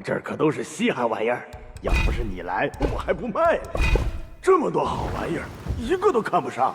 这儿可都是稀罕玩意儿，要不是你来，我还不卖呢。这么多好玩意儿，一个都看不上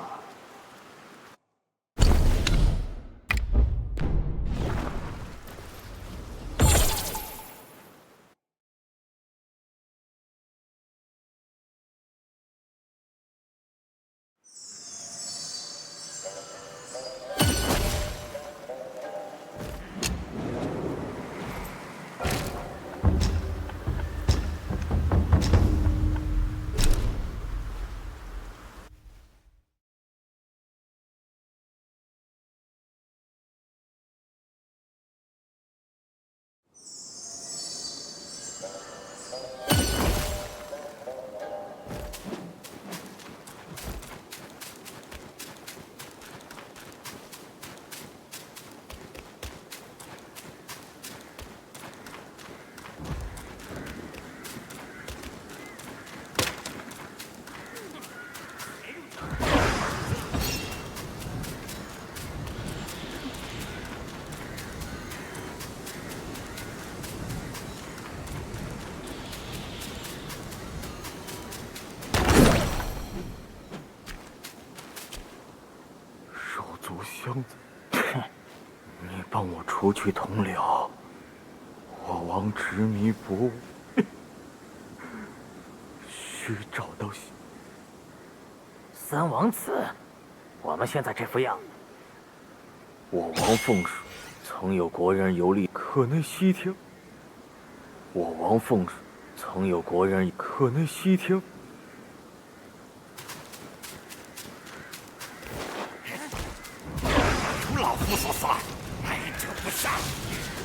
不去同僚，我王执迷不悟，需找到三王子，我们现在这副样，我王凤水曾有国人游历可内西厅。我王凤水曾有国人可内西厅。除老夫所算，就不杀。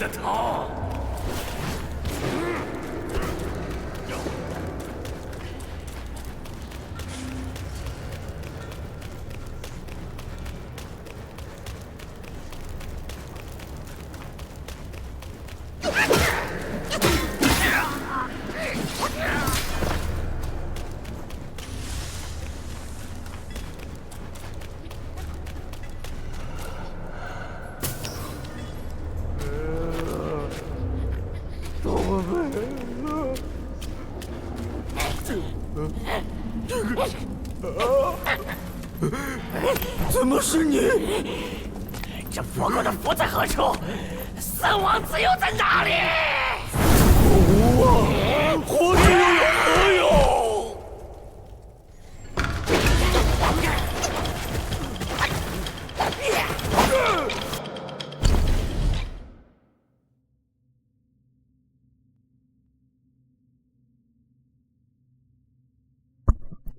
都没得逃。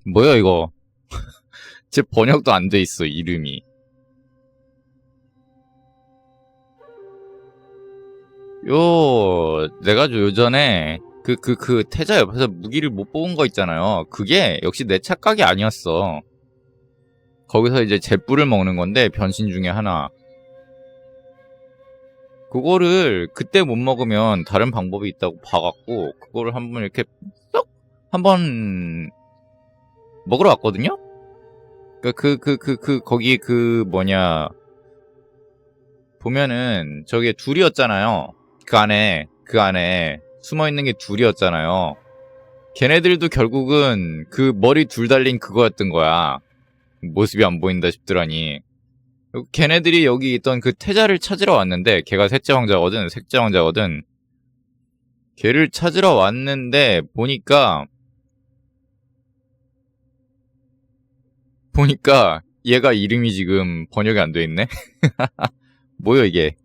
뭐야 이거? 제 번역도 안 돼 있어 이름이. 요 내가 요전에 그그 그 태자 옆에서 무기를 못 뽑은 거 있잖아요. 그게 역시 내 착각이 아니었어. 거기서 이제 잿불을 먹는 건데 변신 중에 하나. 그거를 그때 못 먹으면 다른 방법이 있다고 봐갖고 그거를 한번 이렇게 쏙 한번 먹으러 왔거든요? 그, 그, 그, 그, 그, 거기 그 뭐냐. 보면은 저게 둘이었잖아요. 그 안에, 그 안에 숨어 있는 게 둘이었잖아요. 걔네들도 결국은 그 머리 둘 달린 그거였던 거야. 모습이 안 보인다 싶더라니. 걔네들이 여기 있던 그 태자를 찾으러 왔는데, 걔가 셋째 왕자거든, 셋째 왕자거든. 걔를 찾으러 왔는데, 보니까, 보니까 얘가 이름이 지금 번역이 안 돼 있네. 뭐야 이게?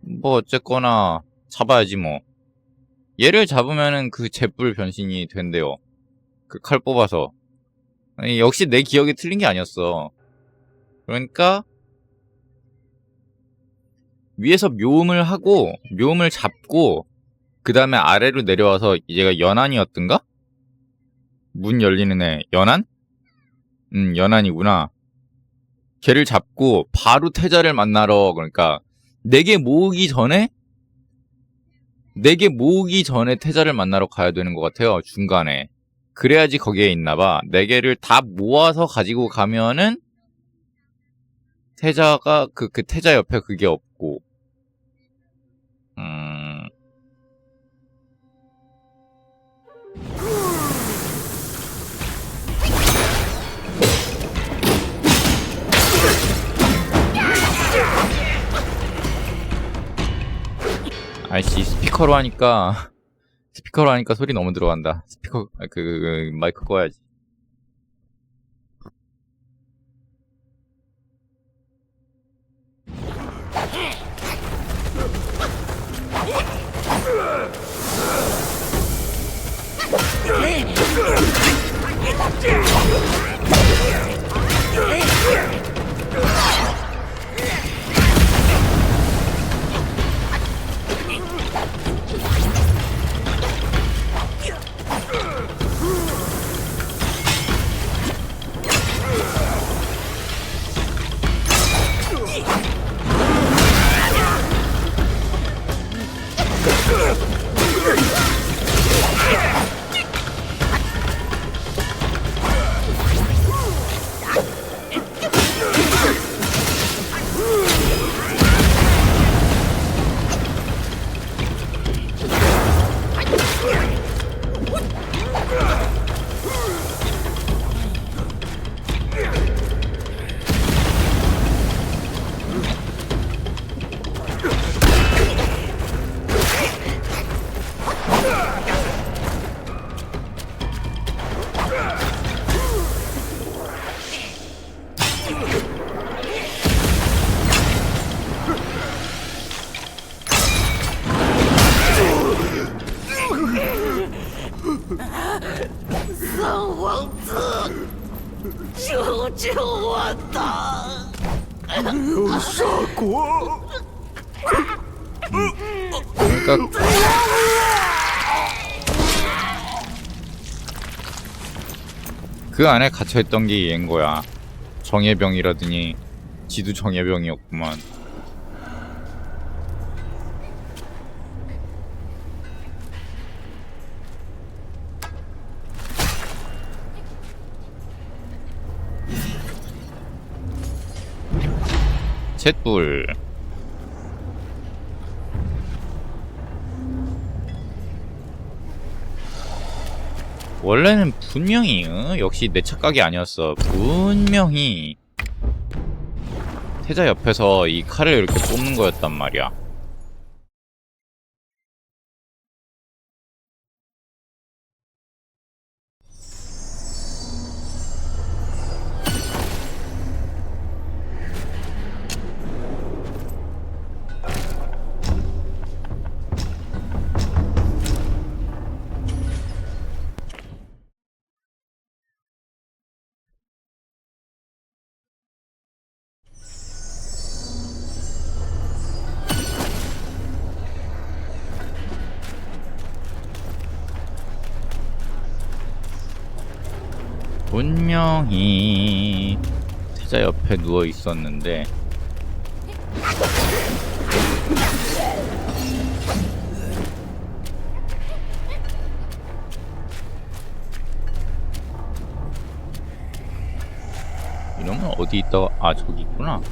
뭐 어쨌거나 잡아야지 뭐. 얘를 잡으면은 그 잿불 변신이 된대요. 그 칼 뽑아서. 아니, 역시 내 기억이 틀린 게 아니었어. 그러니까 위에서 묘음을 하고 묘음을 잡고 그 다음에 아래로 내려와서 얘가 연안이었던가? 문 열리는 애 연안? 음 연안이구나. 걔를 잡고 바로 태자를 만나러 그러니까 네 개 모으기 전에 네 개 모으기 전에 태자를 만나러 가야 되는 것 같아요 중간에. 그래야지 거기에 있나봐. 네 개를 다 모아서 가지고 가면은 태자가 그 그 태자 옆에 그게 없고. 음. 아이씨 스피커로 하니까 스피커로 하니까 소리 너무 들어간다. 스피커 아, 그, 그, 그 마이크 꺼야지. Ugh! 그러니까 그 안에 갇혀있던 게 얘인 거야. 정예병이라더니 지도 정예병이었구만. 챗불 원래는 분명히 어? 역시 내 착각이 아니었어. 분명히. 태자 옆에서 이 칼을 이렇게 뽑는 거였단 말이야 분명히 태자 옆에 누워 있었는데 이러면 어디 있다가 아 저기 있구나?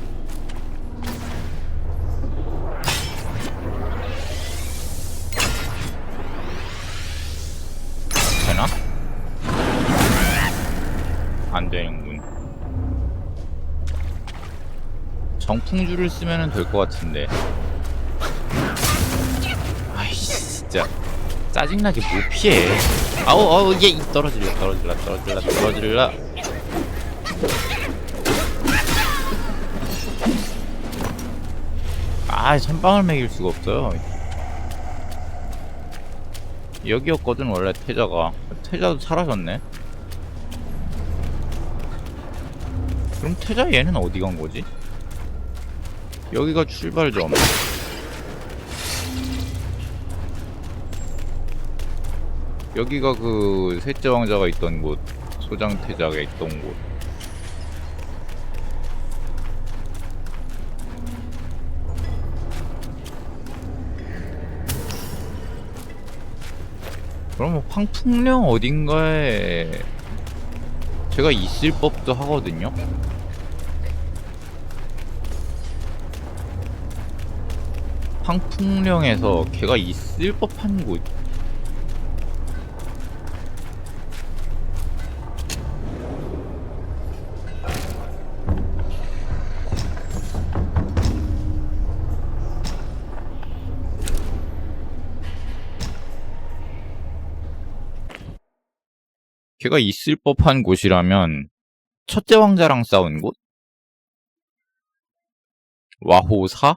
정풍줄을 쓰면 될 것 같은데. 아이씨, 진짜. 짜증나게 못 피해. 아우, 아우, 얘 떨어질라, 떨어질라, 떨어질라, 떨어질라. 아, 선빵을 매길 수가 없어요. 여기였거든, 원래 태자가. 태자도 사라졌네. 그럼 태자 얘는 어디 간 거지? 여기가 출발점. 여기가 그 셋째 왕자가 있던 곳, 소장 태자가 있던 곳. 그럼 황풍령 어딘가에 제가 있을 법도 하거든요. 황풍령에서 걔가 있을 법한 곳. 걔가 있을 법한 곳이라면 첫째 왕자랑 싸운 곳? 와호사?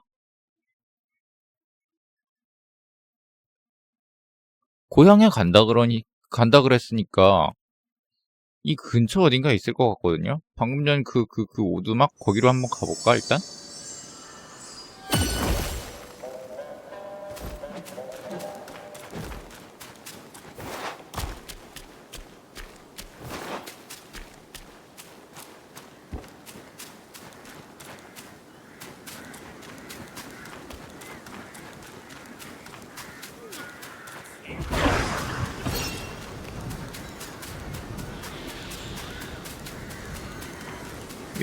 고향에 간다 그러니 간다 그랬으니까 이 근처 어딘가 있을 것 같거든요. 방금 전 그 그 그 오두막 거기로 한번 가볼까 일단?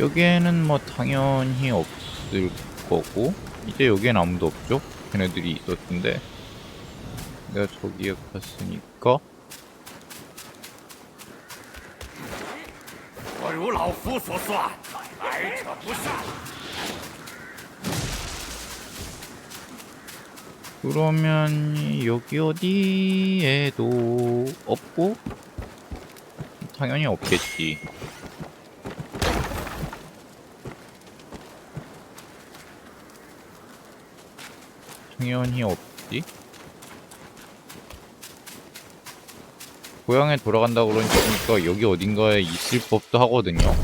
여기에는 뭐 당연히 없을 거고 이제 여기엔 아무도 없죠? 걔네들이 있었던데. 내가 저기에 갔으니까. 그러면 여기 어디에도 없고? 당연히 없겠지. 당연히 없지. 고향에 돌아간다고 그러니까 여기 어딘가에 있을 법도 하거든요.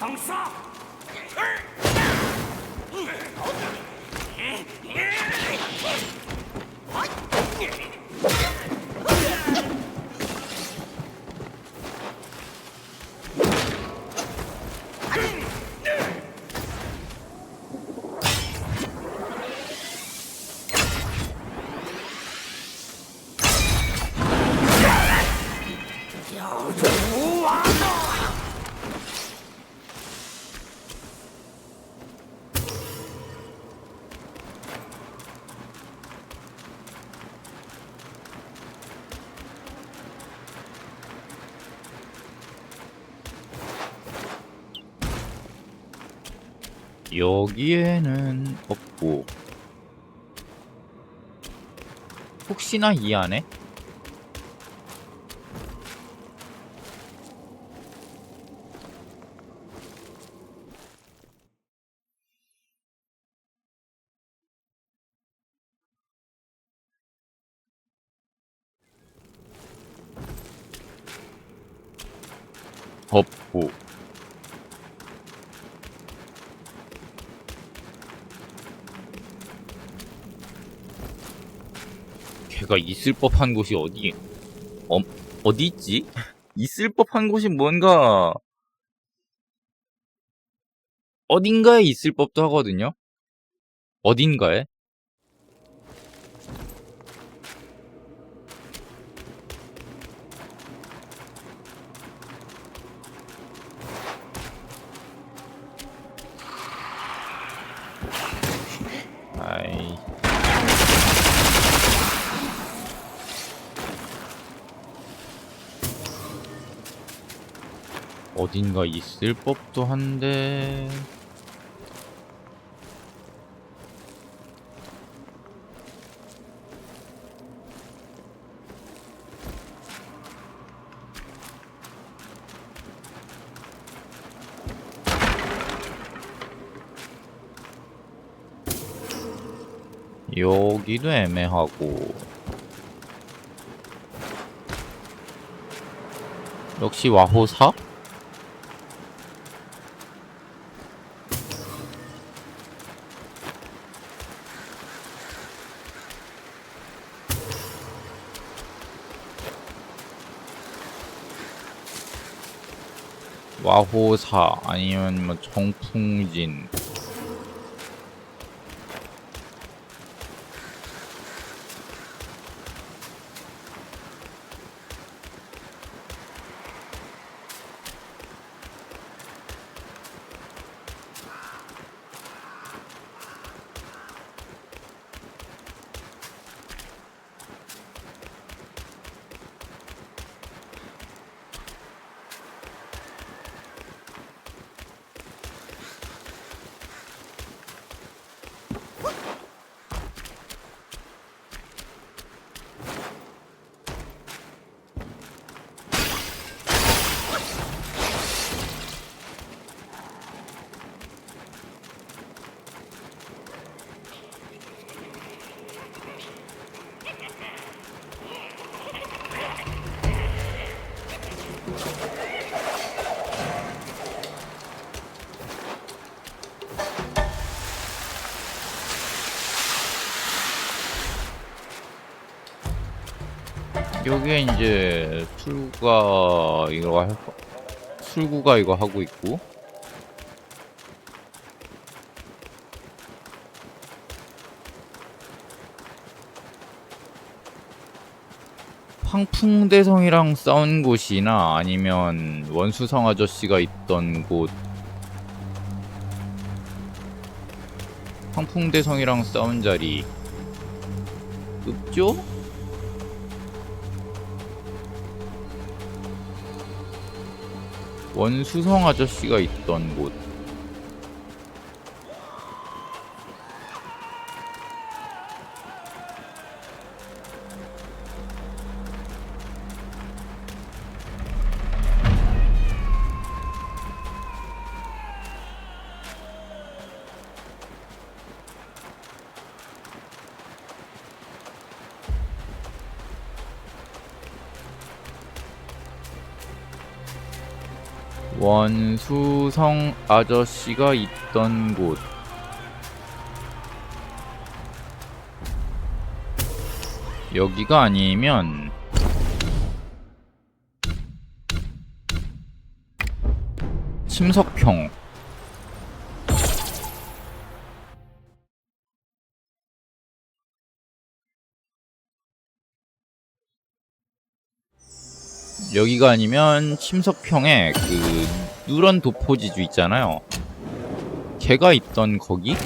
等杀！ 여기에는 없고. 혹시나 이 안에 없고 걔 가 있을 법한 곳이 어디 어, 어디 있지? 있을 법한 곳이 뭔가 어딘가에 있을 법도 하거든요. 어딘가에? 아이. 어딘가 있을 법도 한데. 여기도 애매하고. 역시 와호사? 와호사 아니면 뭐 정풍진 여기에 이제 술구가 이거 할 거- 술구가 이거 하고 있고. 황풍대성이랑 싸운 곳이나 아니면 원수성 아저씨가 있던 곳. 황풍대성이랑 싸운 자리. 없죠? 원수성 아저씨가 있던 곳. 원수성 아저씨가 있던 곳. 여기가 아니면 침석평. 여기가 아니면 침석평에 그 누런 도포지주 있잖아요. 걔가 있던 거기?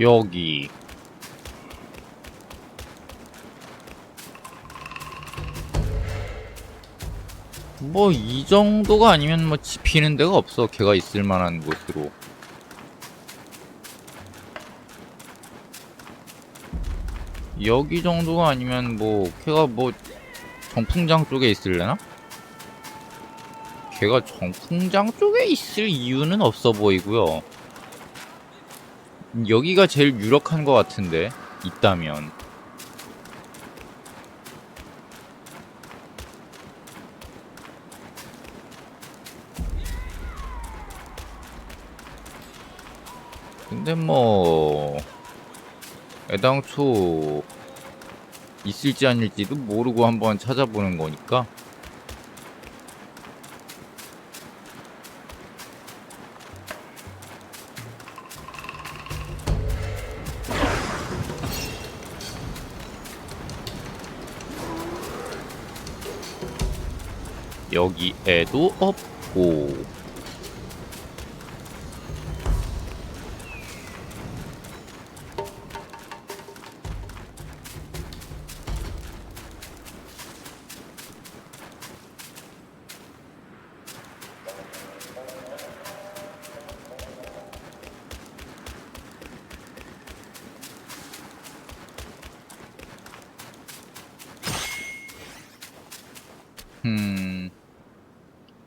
여기. 뭐 이 정도가 아니면 뭐 지피는 데가 없어. 걔가 있을 만한 곳으로. 여기 정도가 아니면 뭐 걔가 뭐 정풍장 쪽에 있을래나? 걔가 정풍장 쪽에 있을 이유는 없어 보이고요 여기가 제일 유력한 것 같은데 있다면. 근데 뭐 애당초 있을지 아닐지도 모르고 한번 찾아보는 거니까 여기에도 없고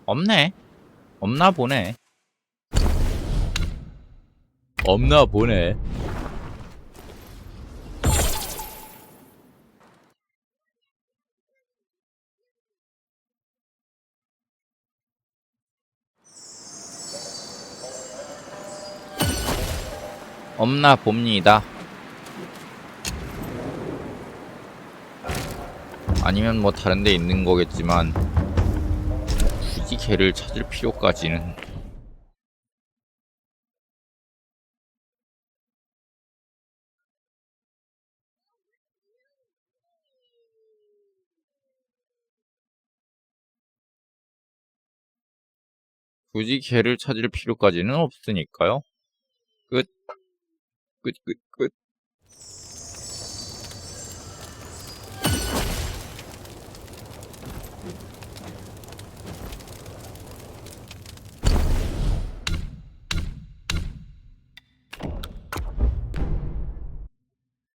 없네. 없나 보네. 없나 보네. 없나 봅니다. 아니면 뭐 다른 데 있는 거겠지만 걔를 찾을 필요까지는 굳이 걔를 찾을 필요까지는 없으니까요. 끝. 끝, 끝, 끝.